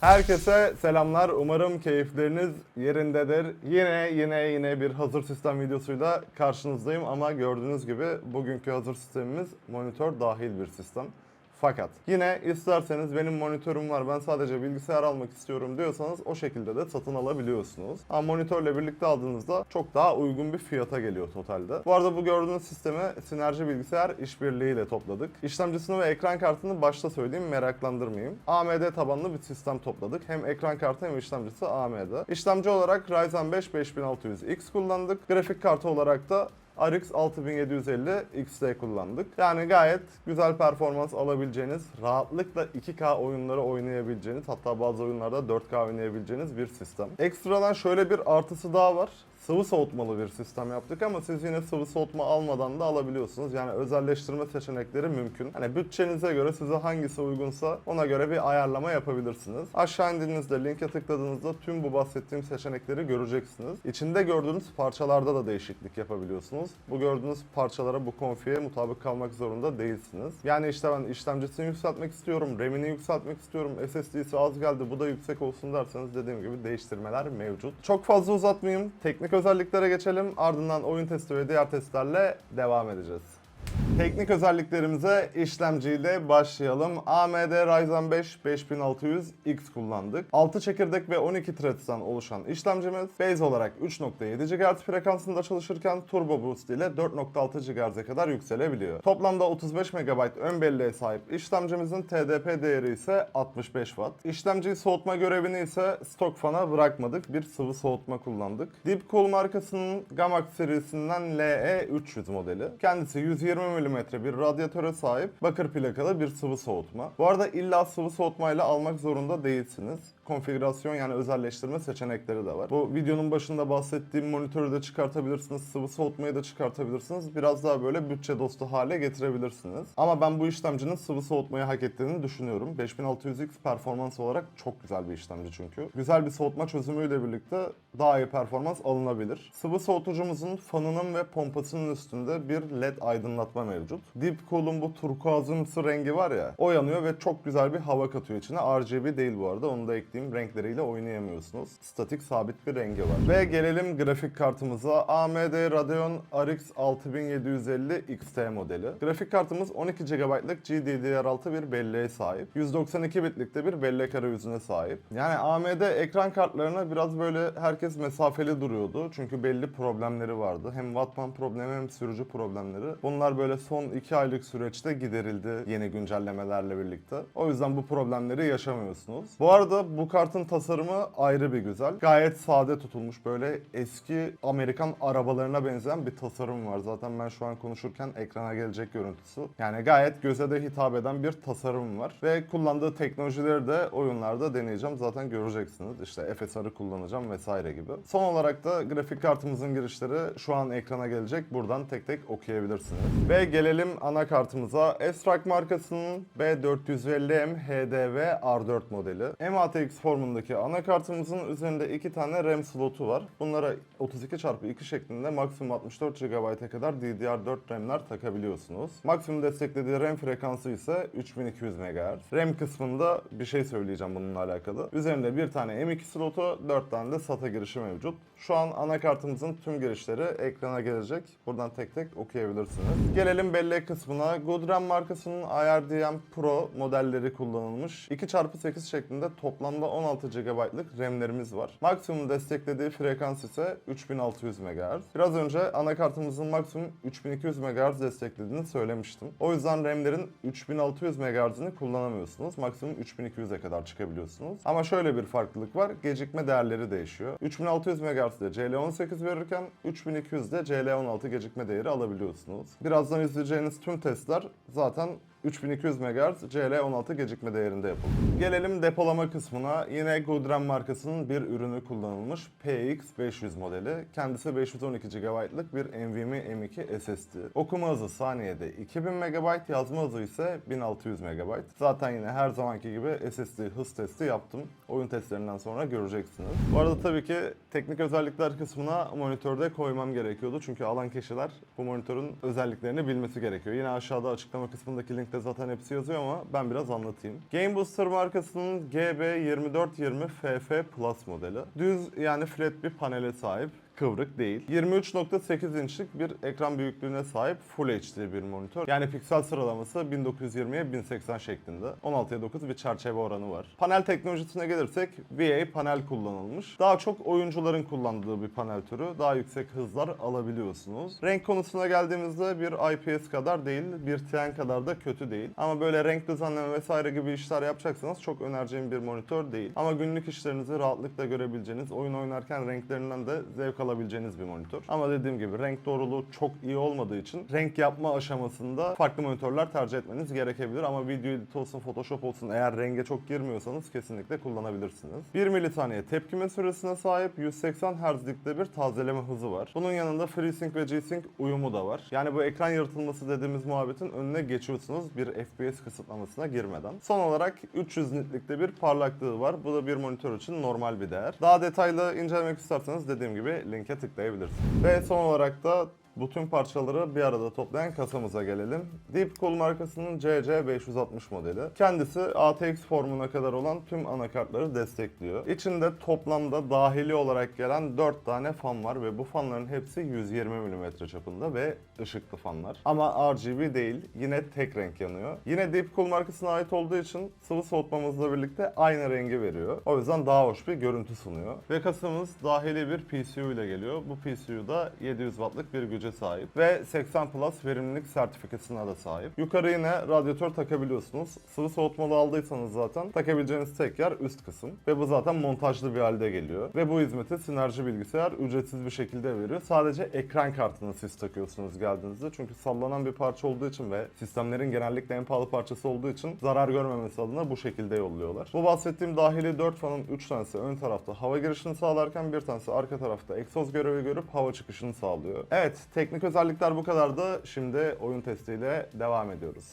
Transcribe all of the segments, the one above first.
Herkese selamlar. Umarım keyifleriniz yerindedir. Yine yine yine bir hazır sistem videosuyla karşınızdayım ama gördüğünüz gibi bugünkü hazır sistemimiz monitör dahil bir sistem. Fakat yine isterseniz benim monitörüm var ben sadece bilgisayar almak istiyorum diyorsanız o şekilde de satın alabiliyorsunuz. Ama monitörle birlikte aldığınızda çok daha uygun bir fiyata geliyor totalde. Bu arada bu gördüğünüz sistemi Sinerji Bilgisayar işbirliği ile topladık. İşlemcisini ve ekran kartını başta söyleyeyim meraklandırmayayım. AMD tabanlı bir sistem topladık. Hem ekran kartı hem işlemcisi AMD. İşlemci olarak Ryzen 5 5600X kullandık. Grafik kartı olarak da RX 6750 XT kullandık. Yani gayet güzel performans alabileceğiniz, rahatlıkla 2K oyunları oynayabileceğiniz, hatta bazı oyunlarda 4K oynayabileceğiniz bir sistem. Ekstradan şöyle bir artısı daha var sıvı soğutmalı bir sistem yaptık ama siz yine sıvı soğutma almadan da alabiliyorsunuz. Yani özelleştirme seçenekleri mümkün. Hani bütçenize göre size hangisi uygunsa ona göre bir ayarlama yapabilirsiniz. Aşağı indiğinizde linke tıkladığınızda tüm bu bahsettiğim seçenekleri göreceksiniz. İçinde gördüğünüz parçalarda da değişiklik yapabiliyorsunuz. Bu gördüğünüz parçalara bu konfiye mutabık kalmak zorunda değilsiniz. Yani işte ben işlemcisini yükseltmek istiyorum, RAM'ini yükseltmek istiyorum, SSD'si az geldi bu da yüksek olsun derseniz dediğim gibi değiştirmeler mevcut. Çok fazla uzatmayayım. Teknik özelliklere geçelim. Ardından oyun testi ve diğer testlerle devam edeceğiz. Teknik özelliklerimize işlemciyle başlayalım. AMD Ryzen 5 5600X kullandık. 6 çekirdek ve 12 threads'ten oluşan işlemcimiz base olarak 3.7 GHz frekansında çalışırken Turbo Boost ile 4.6 GHz'e kadar yükselebiliyor. Toplamda 35 MB ön belleğe sahip işlemcimizin TDP değeri ise 65 Watt. İşlemciyi soğutma görevini ise stok fana bırakmadık. Bir sıvı soğutma kullandık. Deepcool markasının Gamax serisinden LE300 modeli. Kendisi 120 mm bir radyatöre sahip bakır plakalı bir sıvı soğutma. Bu arada illa sıvı soğutmayla almak zorunda değilsiniz konfigürasyon yani özelleştirme seçenekleri de var. Bu videonun başında bahsettiğim monitörü de çıkartabilirsiniz, sıvı soğutmayı da çıkartabilirsiniz. Biraz daha böyle bütçe dostu hale getirebilirsiniz. Ama ben bu işlemcinin sıvı soğutmayı hak ettiğini düşünüyorum. 5600X performans olarak çok güzel bir işlemci çünkü. Güzel bir soğutma çözümüyle birlikte daha iyi performans alınabilir. Sıvı soğutucumuzun fanının ve pompasının üstünde bir led aydınlatma mevcut. Deep Cool'un bu turkuazımsı rengi var ya, o yanıyor ve çok güzel bir hava katıyor içine. RGB değil bu arada, onu da ekleyeyim renkleriyle oynayamıyorsunuz. Statik sabit bir rengi var. Ve gelelim grafik kartımıza. AMD Radeon RX 6750 XT modeli. Grafik kartımız 12 GB'lık GDDR6 bir belleğe sahip. 192 bitlik de bir bellek arayüzüne sahip. Yani AMD ekran kartlarına biraz böyle herkes mesafeli duruyordu. Çünkü belli problemleri vardı. Hem Wattman problemi hem sürücü problemleri. Bunlar böyle son 2 aylık süreçte giderildi yeni güncellemelerle birlikte. O yüzden bu problemleri yaşamıyorsunuz. Bu arada bu kartın tasarımı ayrı bir güzel. Gayet sade tutulmuş böyle eski Amerikan arabalarına benzeyen bir tasarım var. Zaten ben şu an konuşurken ekrana gelecek görüntüsü. Yani gayet göze de hitap eden bir tasarım var. Ve kullandığı teknolojileri de oyunlarda deneyeceğim. Zaten göreceksiniz. İşte FSR'ı kullanacağım vesaire gibi. Son olarak da grafik kartımızın girişleri şu an ekrana gelecek. Buradan tek tek okuyabilirsiniz. Ve gelelim anakartımıza. Esrak markasının B450M HDV R4 modeli. MATX formundaki anakartımızın üzerinde iki tane RAM slotu var. Bunlara 32x2 şeklinde maksimum 64 GB'a kadar DDR4 RAM'ler takabiliyorsunuz. Maksimum desteklediği RAM frekansı ise 3200 MHz. RAM kısmında bir şey söyleyeceğim bununla alakalı. Üzerinde bir tane M2 slotu, 4 tane de SATA girişi mevcut. Şu an anakartımızın tüm girişleri ekrana gelecek. Buradan tek tek okuyabilirsiniz. Gelelim bellek kısmına. Goodram markasının IRDM Pro modelleri kullanılmış. 2x8 şeklinde toplamda 16 GB'lık RAM'lerimiz var. Maksimum desteklediği frekans ise 3600 MHz. Biraz önce anakartımızın maksimum 3200 MHz desteklediğini söylemiştim. O yüzden RAM'lerin 3600 MHz'ini kullanamıyorsunuz. Maksimum 3200'e kadar çıkabiliyorsunuz. Ama şöyle bir farklılık var. Gecikme değerleri değişiyor. 3600 MHz'de CL18 verirken 3200'de CL16 gecikme değeri alabiliyorsunuz. Birazdan izleyeceğiniz tüm testler zaten 3200 MHz CL16 gecikme değerinde yapıldı. Gelelim depolama kısmına. Yine Goodram markasının bir ürünü kullanılmış PX500 modeli. Kendisi 512 GB'lık bir NVMe M2 SSD. Okuma hızı saniyede 2000 MB, yazma hızı ise 1600 MB. Zaten yine her zamanki gibi SSD hız testi yaptım. Oyun testlerinden sonra göreceksiniz. Bu arada tabii ki teknik özellikler kısmına monitörde koymam gerekiyordu. Çünkü alan kişiler bu monitörün özelliklerini bilmesi gerekiyor. Yine aşağıda açıklama kısmındaki link linkte zaten hepsi yazıyor ama ben biraz anlatayım. Game Booster markasının GB2420 FF Plus modeli. Düz yani flat bir panele sahip kıvrık değil. 23.8 inçlik bir ekran büyüklüğüne sahip Full HD bir monitör. Yani piksel sıralaması 1920'ye 1080 şeklinde. 16'ya 9 bir çerçeve oranı var. Panel teknolojisine gelirsek VA panel kullanılmış. Daha çok oyuncuların kullandığı bir panel türü. Daha yüksek hızlar alabiliyorsunuz. Renk konusuna geldiğimizde bir IPS kadar değil, bir TN kadar da kötü değil. Ama böyle renk düzenleme vesaire gibi işler yapacaksanız çok önereceğim bir monitör değil. Ama günlük işlerinizi rahatlıkla görebileceğiniz, oyun oynarken renklerinden de zevk alabileceğiniz bir monitör. Ama dediğim gibi renk doğruluğu çok iyi olmadığı için renk yapma aşamasında farklı monitörler tercih etmeniz gerekebilir. Ama video edit olsun, Photoshop olsun eğer renge çok girmiyorsanız kesinlikle kullanabilirsiniz. 1 milisaniye tepkime süresine sahip 180 Hz'likte bir tazeleme hızı var. Bunun yanında FreeSync ve G-Sync uyumu da var. Yani bu ekran yaratılması dediğimiz muhabbetin önüne geçiyorsunuz bir FPS kısıtlamasına girmeden. Son olarak 300 nitlikte bir parlaklığı var. Bu da bir monitör için normal bir değer. Daha detaylı incelemek isterseniz dediğim gibi linke tıklayabilirsiniz. Ve son olarak da bu tüm parçaları bir arada toplayan kasamıza gelelim. Deepcool markasının CC560 modeli. Kendisi ATX formuna kadar olan tüm anakartları destekliyor. İçinde toplamda dahili olarak gelen 4 tane fan var ve bu fanların hepsi 120 mm çapında ve ışıklı fanlar. Ama RGB değil, yine tek renk yanıyor. Yine Deepcool markasına ait olduğu için sıvı soğutmamızla birlikte aynı rengi veriyor. O yüzden daha hoş bir görüntü sunuyor. Ve kasamız dahili bir PCU ile geliyor. Bu PCU da 700 wattlık bir güce sahip ve 80 Plus verimlilik sertifikasına da sahip. Yukarı yine radyatör takabiliyorsunuz. Sıvı soğutmalı aldıysanız zaten takabileceğiniz tek yer üst kısım ve bu zaten montajlı bir halde geliyor. Ve bu hizmeti Sinerji Bilgisayar ücretsiz bir şekilde veriyor. Sadece ekran kartını siz takıyorsunuz geldiğinizde çünkü sallanan bir parça olduğu için ve sistemlerin genellikle en pahalı parçası olduğu için zarar görmemesi adına bu şekilde yolluyorlar. Bu bahsettiğim dahili 4 fanın 3 tanesi ön tarafta hava girişini sağlarken bir tanesi arka tarafta egzoz görevi görüp hava çıkışını sağlıyor. Evet, teknik özellikler bu kadardı. Şimdi oyun testiyle devam ediyoruz.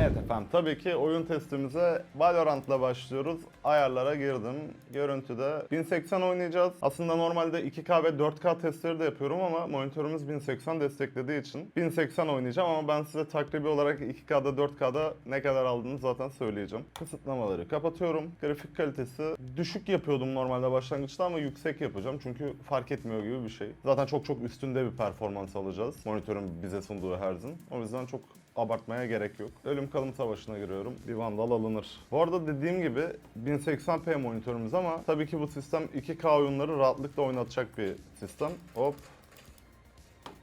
Evet efendim tabii ki oyun testimize Valorant'la başlıyoruz. Ayarlara girdim. Görüntüde 1080 oynayacağız. Aslında normalde 2K ve 4K testleri de yapıyorum ama monitörümüz 1080 desteklediği için 1080 oynayacağım ama ben size takribi olarak 2K'da 4K'da ne kadar aldığını zaten söyleyeceğim. Kısıtlamaları kapatıyorum. Grafik kalitesi düşük yapıyordum normalde başlangıçta ama yüksek yapacağım çünkü fark etmiyor gibi bir şey. Zaten çok çok üstünde bir performans alacağız. Monitörün bize sunduğu herzin. O yüzden çok abartmaya gerek yok. Ölüm kalım savaşına giriyorum. Bir vandal alınır. Bu arada dediğim gibi 1080p monitörümüz ama tabii ki bu sistem 2K oyunları rahatlıkla oynatacak bir sistem. Hop.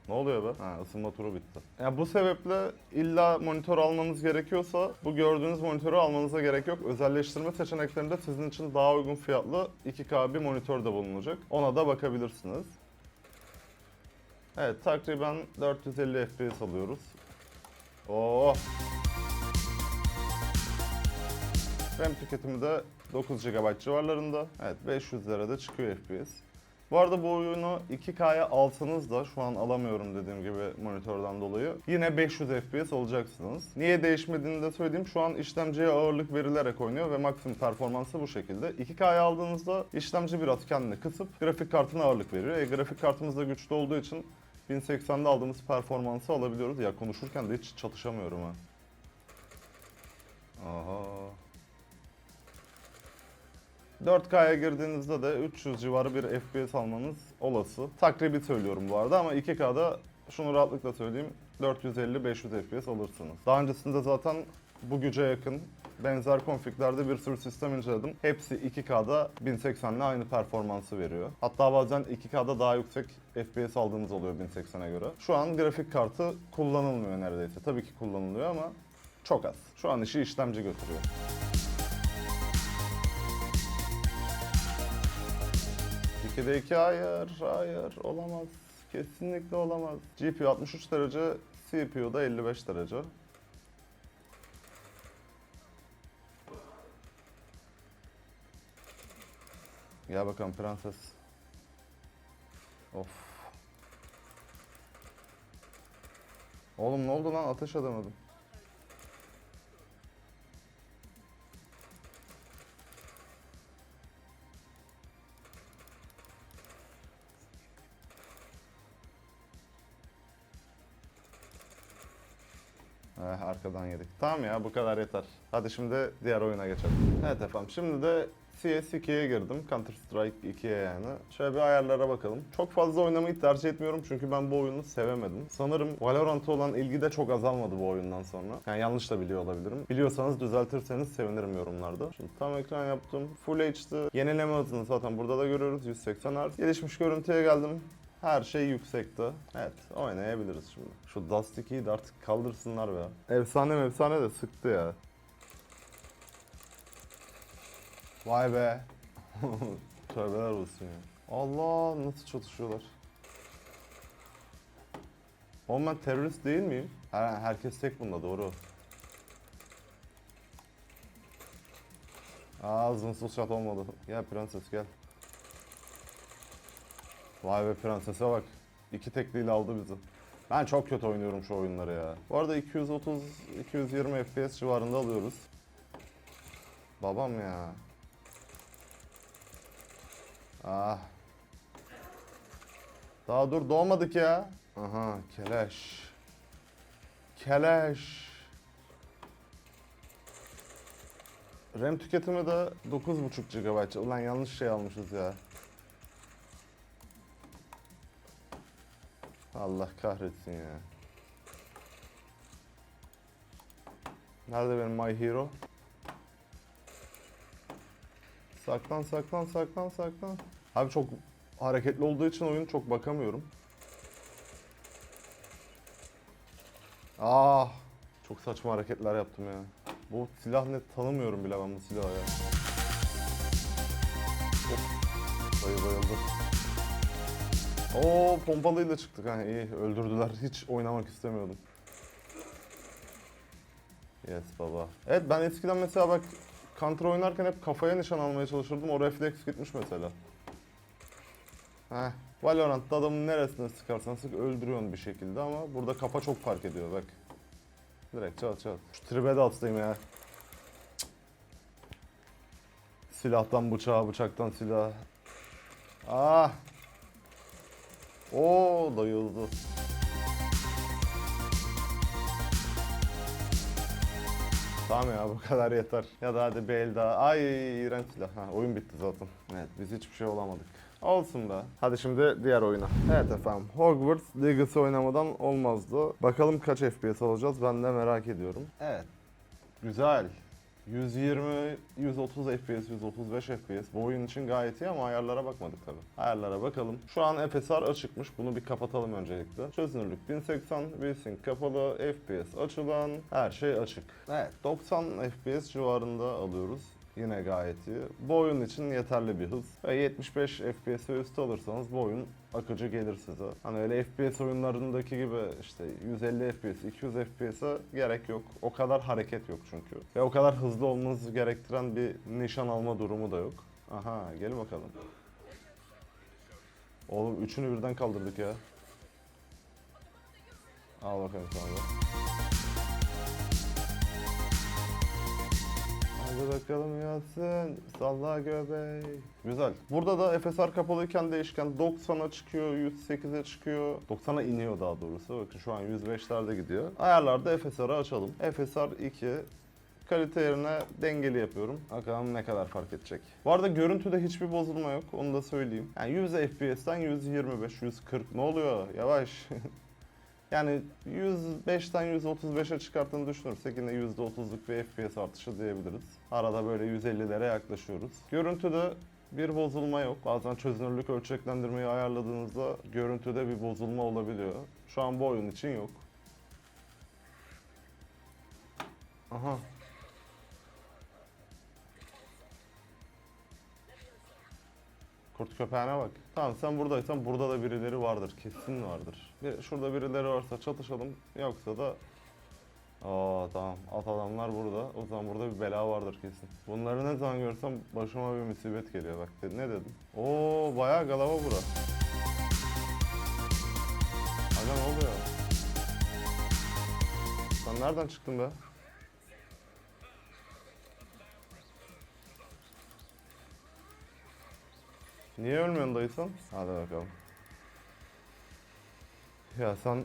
Ne oluyor be? Ha ısınma turu bitti. Ya bu sebeple illa monitör almanız gerekiyorsa bu gördüğünüz monitörü almanıza gerek yok. Özelleştirme seçeneklerinde sizin için daha uygun fiyatlı 2K bir monitör de bulunacak. Ona da bakabilirsiniz. Evet takriben 450 FPS alıyoruz. Oo. RAM tüketimi de 9 GB civarlarında. Evet 500 lirada çıkıyor FPS. Bu arada bu oyunu 2K'ya alsanız da şu an alamıyorum dediğim gibi monitörden dolayı. Yine 500 FPS alacaksınız. Niye değişmediğini de söyleyeyim. Şu an işlemciye ağırlık verilerek oynuyor ve maksimum performansı bu şekilde. 2K'ya aldığınızda işlemci biraz kendini kısıp grafik kartına ağırlık veriyor. E, grafik kartımız da güçlü olduğu için 1080'de aldığımız performansı alabiliyoruz. Ya konuşurken de hiç çatışamıyorum ha. Aha. 4K'ya girdiğinizde de 300 civarı bir FPS almanız olası. Takribi söylüyorum bu arada ama 2K'da şunu rahatlıkla söyleyeyim 450-500 FPS alırsınız. Daha öncesinde zaten bu güce yakın benzer konfiglerde bir sürü sistem inceledim. Hepsi 2K'da 1080 ile aynı performansı veriyor. Hatta bazen 2K'da daha yüksek FPS aldığımız oluyor 1080'e göre. Şu an grafik kartı kullanılmıyor neredeyse. Tabii ki kullanılıyor ama çok az. Şu an işi işlemci götürüyor. İkide iki hayır, hayır olamaz. Kesinlikle olamaz. GPU 63 derece, CPU da 55 derece. Gel bakalım prenses. Of. Oğlum ne oldu lan ateş edemedim. Eh, arkadan yedik. Tamam ya bu kadar yeter. Hadi şimdi diğer oyuna geçelim. Evet efendim şimdi de CS2'ye girdim. Counter Strike 2'ye yani. Şöyle bir ayarlara bakalım. Çok fazla oynamayı tercih etmiyorum çünkü ben bu oyunu sevemedim. Sanırım Valorant'a olan ilgi de çok azalmadı bu oyundan sonra. Yani yanlış da biliyor olabilirim. Biliyorsanız düzeltirseniz sevinirim yorumlarda. Şimdi tam ekran yaptım. Full HD. Yenileme hızını zaten burada da görüyoruz. 180 Hz. Gelişmiş görüntüye geldim. Her şey yüksekte. Evet oynayabiliriz şimdi. Şu Dust 2'yi de artık kaldırsınlar be. Efsane efsane de sıktı ya. Vay be. Tövbeler olsun ya. Allah nasıl çatışıyorlar. Oğlum ben terörist değil miyim? Her, herkes tek bunda doğru. Aa zınsız şat olmadı. Gel prenses gel. Vay be prensese bak. İki tekliyle aldı bizi. Ben çok kötü oynuyorum şu oyunları ya. Bu arada 230-220 FPS civarında alıyoruz. Babam ya. Ah. Daha dur doğmadık ya. Aha keleş. Keleş. RAM tüketimi de 9.5 GB. Ulan yanlış şey almışız ya. Allah kahretsin ya. Nerede benim My Hero? Saklan saklan saklan saklan. Abi çok hareketli olduğu için oyun çok bakamıyorum. Ah, çok saçma hareketler yaptım ya. Bu silah ne tanımıyorum bile ben bu silahı ya. Of, dayı bayıldı. Oo pompalıyla çıktık ha iyi öldürdüler. Hiç oynamak istemiyordum. Yes baba. Evet ben eskiden mesela bak Counter oynarken hep kafaya nişan almaya çalışırdım. O refleks gitmiş mesela. Heh. Valorant'ta adamın neresine sıkarsan sık öldürüyorsun bir şekilde ama burada kafa çok fark ediyor bak. Direkt çat çat. Şu tribe de atlayayım ya. Cık. Silahtan bıçağa, bıçaktan silah. Ah! Oo dayıldı. Tamam ya bu kadar yeter. Ya da hadi bir el daha. Ay iğrenç silah. Ha, oyun bitti zaten. Evet biz hiçbir şey olamadık. Olsun be. Hadi şimdi diğer oyuna. Evet efendim. Hogwarts Legacy oynamadan olmazdı. Bakalım kaç FPS alacağız ben de merak ediyorum. Evet. Güzel. 120, 130 FPS, 135 FPS. Bu oyun için gayet iyi ama ayarlara bakmadık tabi. Ayarlara bakalım. Şu an FSR açıkmış. Bunu bir kapatalım öncelikle. Çözünürlük 1080, VSync kapalı, FPS açılan, her şey açık. Evet, 90 FPS civarında alıyoruz. Yine gayet iyi. Bu oyun için yeterli bir hız. Ve 75 FPS üstü alırsanız bu oyun akıcı gelir size. Hani öyle FPS oyunlarındaki gibi işte 150 FPS, 200 FPS'e gerek yok. O kadar hareket yok çünkü. Ve o kadar hızlı olmanızı gerektiren bir nişan alma durumu da yok. Aha gelin bakalım. Oğlum üçünü birden kaldırdık ya. Al bakalım sana Hadi bakalım Yasin. Salla göbek. Güzel. Burada da FSR kapalıyken değişken 90'a çıkıyor, 108'e çıkıyor. 90'a iniyor daha doğrusu. Bakın şu an 105'lerde gidiyor. Ayarlarda FSR'ı açalım. FSR 2, kalite yerine dengeli yapıyorum. Bakalım ne kadar fark edecek. Bu arada görüntüde hiçbir bozulma yok. Onu da söyleyeyim. Yani 100 FPS'ten 125, 140 ne oluyor? Yavaş. Yani 105'ten 135'e çıkarttığını düşünürsek yine %30'luk bir FPS artışı diyebiliriz. Arada böyle 150'lere yaklaşıyoruz. Görüntüde bir bozulma yok. Bazen çözünürlük ölçeklendirmeyi ayarladığınızda görüntüde bir bozulma olabiliyor. Şu an bu oyun için yok. Aha. Kurt köpeğine bak. Tamam sen buradaysan burada da birileri vardır. Kesin vardır. Bir, şurada birileri varsa çatışalım. Yoksa da... Aa tamam. At adamlar burada. O zaman burada bir bela vardır kesin. Bunları ne zaman görsem başıma bir musibet geliyor. Bak ne dedim? Oo bayağı galava bura. Aga ne oluyor? Sen nereden çıktın be? Niye ölmüyorsun dayısan? Hadi bakalım. Ya sen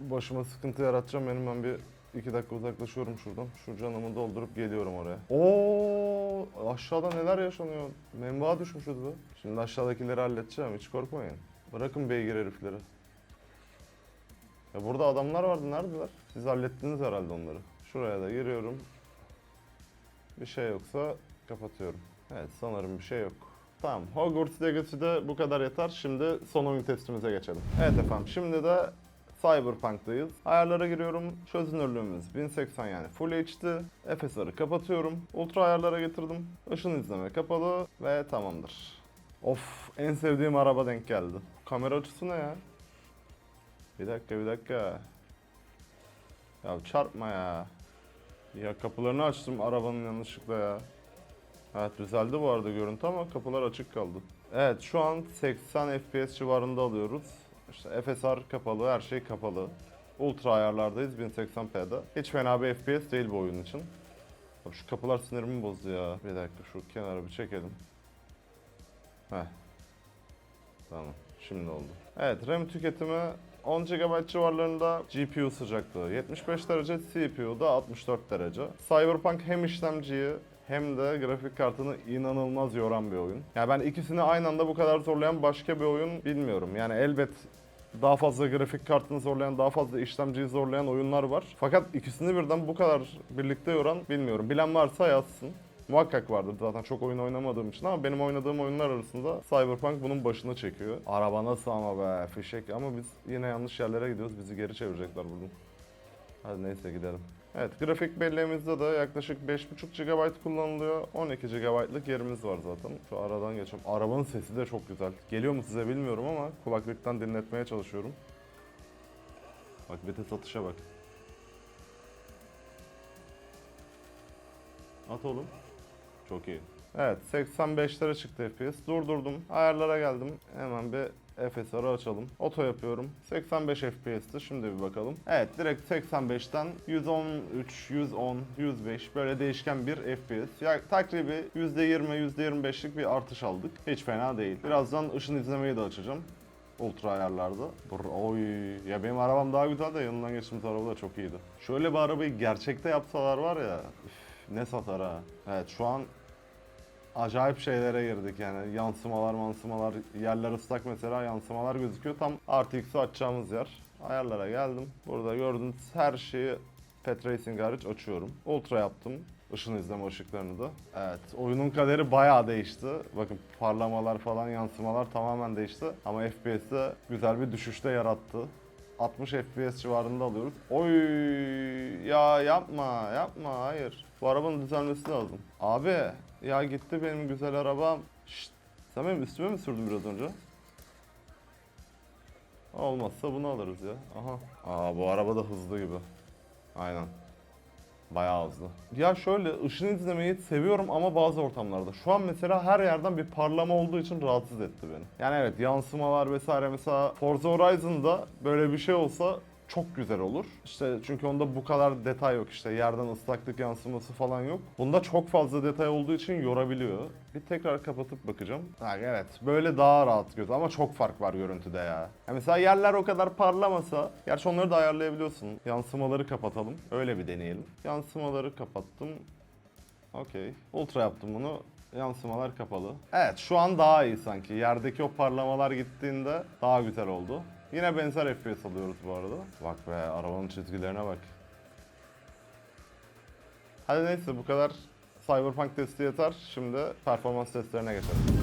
başıma sıkıntı yaratacağım benim ben bir iki dakika uzaklaşıyorum şuradan. Şu canımı doldurup geliyorum oraya. Oo aşağıda neler yaşanıyor? Menbağa düşmüşüz be. Şimdi aşağıdakileri halledeceğim hiç korkmayın. Bırakın beygir herifleri. Ya burada adamlar vardı neredeler? Siz hallettiniz herhalde onları. Şuraya da giriyorum. Bir şey yoksa kapatıyorum. Evet sanırım bir şey yok. Tamam Hogwarts Legacy'de bu kadar yeter. Şimdi son oyun testimize geçelim. Evet efendim şimdi de Cyberpunk'tayız. Ayarlara giriyorum. Çözünürlüğümüz 1080 yani Full HD. FSR'ı kapatıyorum. Ultra ayarlara getirdim. Işın izleme kapalı ve tamamdır. Of en sevdiğim araba denk geldi. Kamera açısı ne ya? Bir dakika bir dakika. Ya çarpma ya. Ya kapılarını açtım arabanın yanlışlıkla ya. Evet düzeldi bu arada görüntü ama kapılar açık kaldı. Evet şu an 80 FPS civarında alıyoruz. İşte FSR kapalı, her şey kapalı. Ultra ayarlardayız 1080p'de. Hiç fena bir FPS değil bu oyun için. Şu kapılar sinirimi bozdu ya. Bir dakika şu kenara bir çekelim. Heh. Tamam şimdi oldu. Evet RAM tüketimi 10 GB civarlarında GPU sıcaklığı 75 derece, CPU da 64 derece. Cyberpunk hem işlemciyi hem de grafik kartını inanılmaz yoran bir oyun. Yani ben ikisini aynı anda bu kadar zorlayan başka bir oyun bilmiyorum. Yani elbet daha fazla grafik kartını zorlayan, daha fazla işlemciyi zorlayan oyunlar var. Fakat ikisini birden bu kadar birlikte yoran bilmiyorum. Bilen varsa yazsın. Muhakkak vardır zaten çok oyun oynamadığım için ama benim oynadığım oyunlar arasında Cyberpunk bunun başını çekiyor. Araba nasıl ama be fişek ama biz yine yanlış yerlere gidiyoruz bizi geri çevirecekler buradan. Hadi neyse gidelim. Evet grafik belleğimizde de yaklaşık 5.5 GB kullanılıyor. 12 GB'lık yerimiz var zaten. Şu aradan geçelim. Arabanın sesi de çok güzel. Geliyor mu size bilmiyorum ama kulaklıktan dinletmeye çalışıyorum. Bak vites atışa bak. At oğlum. Çok iyi. Evet 85'lere çıktı FPS. Durdurdum. Ayarlara geldim. Hemen bir FSR'ı açalım. Oto yapıyorum. 85 FPS'ti. Şimdi bir bakalım. Evet direkt 85'ten 113, 110, 105 böyle değişken bir FPS. Ya takribi %20, %25'lik bir artış aldık. Hiç fena değil. Birazdan ışın izlemeyi de açacağım. Ultra ayarlarda. Brr, oy ya benim arabam daha güzel de yanından geçtiğimiz araba da çok iyiydi. Şöyle bir arabayı gerçekte yapsalar var ya üf, ne satar ha. Evet şu an acayip şeylere girdik yani. Yansımalar mansımalar yerler ıslak mesela yansımalar gözüküyor. Tam RTX'i açacağımız yer. Ayarlara geldim. Burada gördüğünüz her şeyi Pet Racing hariç açıyorum. Ultra yaptım. Işın izleme ışıklarını da. Evet oyunun kaderi bayağı değişti. Bakın parlamalar falan yansımalar tamamen değişti. Ama FPS'te güzel bir düşüşte yarattı. 60 FPS civarında alıyoruz. Oy! Ya yapma yapma hayır. Bu arabanın düzelmesi lazım. Abi ya gitti benim güzel arabam. Şşt, sen benim üstüme mi sürdün biraz önce? Olmazsa bunu alırız ya. Aha. Aa bu araba da hızlı gibi. Aynen. Bayağı hızlı. Ya şöyle ışın izlemeyi seviyorum ama bazı ortamlarda. Şu an mesela her yerden bir parlama olduğu için rahatsız etti beni. Yani evet yansımalar vesaire mesela Forza Horizon'da böyle bir şey olsa çok güzel olur. İşte çünkü onda bu kadar detay yok işte yerden ıslaklık yansıması falan yok. Bunda çok fazla detay olduğu için yorabiliyor. Bir tekrar kapatıp bakacağım. Ha, evet böyle daha rahat göz ama çok fark var görüntüde ya. ya. Mesela yerler o kadar parlamasa, gerçi onları da ayarlayabiliyorsun. Yansımaları kapatalım. Öyle bir deneyelim. Yansımaları kapattım. Okey. Ultra yaptım bunu. Yansımalar kapalı. Evet şu an daha iyi sanki. Yerdeki o parlamalar gittiğinde daha güzel oldu. Yine benzer FPS alıyoruz bu arada. Bak be arabanın çizgilerine bak. Hadi neyse bu kadar Cyberpunk testi yeter. Şimdi performans testlerine geçelim.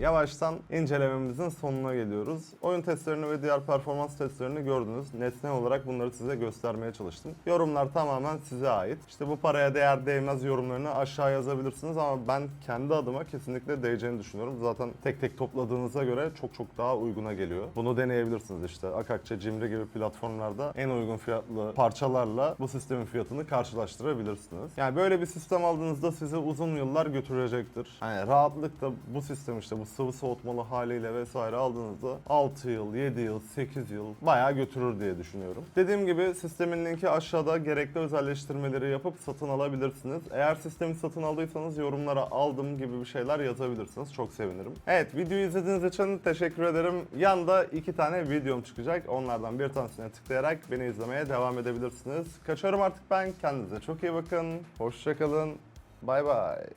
Yavaştan incelememizin sonuna geliyoruz. Oyun testlerini ve diğer performans testlerini gördünüz. Nesne olarak bunları size göstermeye çalıştım. Yorumlar tamamen size ait. İşte bu paraya değer değmez yorumlarını aşağı yazabilirsiniz ama ben kendi adıma kesinlikle değeceğini düşünüyorum. Zaten tek tek topladığınıza göre çok çok daha uyguna geliyor. Bunu deneyebilirsiniz işte. Akakçe, Cimri gibi platformlarda en uygun fiyatlı parçalarla bu sistemin fiyatını karşılaştırabilirsiniz. Yani böyle bir sistem aldığınızda sizi uzun yıllar götürecektir. Hani rahatlıkla bu sistem işte bu sıvı soğutmalı haliyle vesaire aldığınızda 6 yıl, 7 yıl, 8 yıl bayağı götürür diye düşünüyorum. Dediğim gibi sistemin linki aşağıda gerekli özelleştirmeleri yapıp satın alabilirsiniz. Eğer sistemi satın aldıysanız yorumlara aldım gibi bir şeyler yazabilirsiniz. Çok sevinirim. Evet videoyu izlediğiniz için teşekkür ederim. Yanda iki tane videom çıkacak. Onlardan bir tanesine tıklayarak beni izlemeye devam edebilirsiniz. Kaçıyorum artık ben. Kendinize çok iyi bakın. Hoşçakalın. Bay bay.